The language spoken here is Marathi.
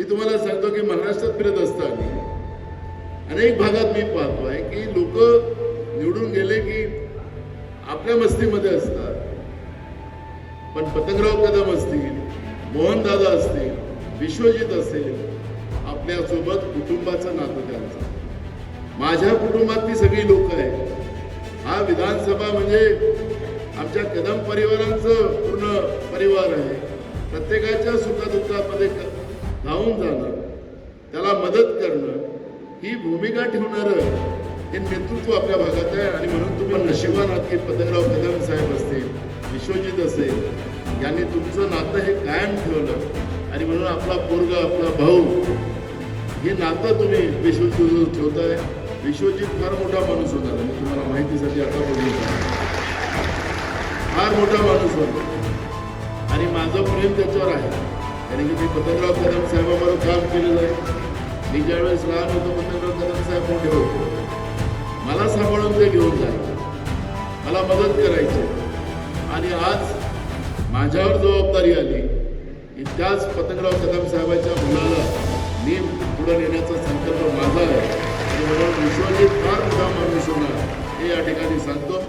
मी तुम्हाला सांगतो की महाराष्ट्रात फिरत असताना अनेक भागात मी पाहतो आहे की लोक निवडून गेले की आपल्या मस्तीमध्ये असतात. पण पतंगराव कदम असतील मोहनदादा असतील विश्वजित असेल आपल्यासोबत कुटुंबाचं नातं त्यांचं. माझ्या कुटुंबात ती सगळी लोक आहेत. हा विधानसभा म्हणजे आमच्या कदम परिवारांचं पूर्ण परिवार आहे. प्रत्येकाच्या सुखदुःखामध्ये धावून जाणं त्याला मदत करणं ही भूमिका ठेवणारं हे नेतृत्व आपल्या भागात आहे. आणि म्हणून तुम्ही नशिबान आहात की पतंगराव कदम साहेब असतील विश्वजित असेल यांनी तुमचं नातं हे कायम ठेवलं. आणि म्हणून आपला पोरगा आपला भाऊ हे नातं तुम्ही विश्वजित ठेवताय. विश्वजित फार मोठा माणूस होता. मी तुम्हाला माहितीसाठी आता बोलू फार मोठा माणूस होता. आणि माझं प्रेम त्याच्यावर आहे. कारण की मी पतंगराव कदम साहेबाबरोबर काम केलेलं आहे. मी ज्यावेळेस लहान होतो पतंगराव कदम साहेब मोठे होते? मला सांभाळून ते घेऊन जायचे. मला मदत करायची. आणि आज माझ्यावर जबाबदारी आली की त्याच पतंगराव कदम साहेबाच्या मुलाला मी पुढे नेण्याचा संकल्प माझा आहे. आणि म्हणून विश्वजित फार मोठा माणूस होणार हे या ठिकाणी सांगतो.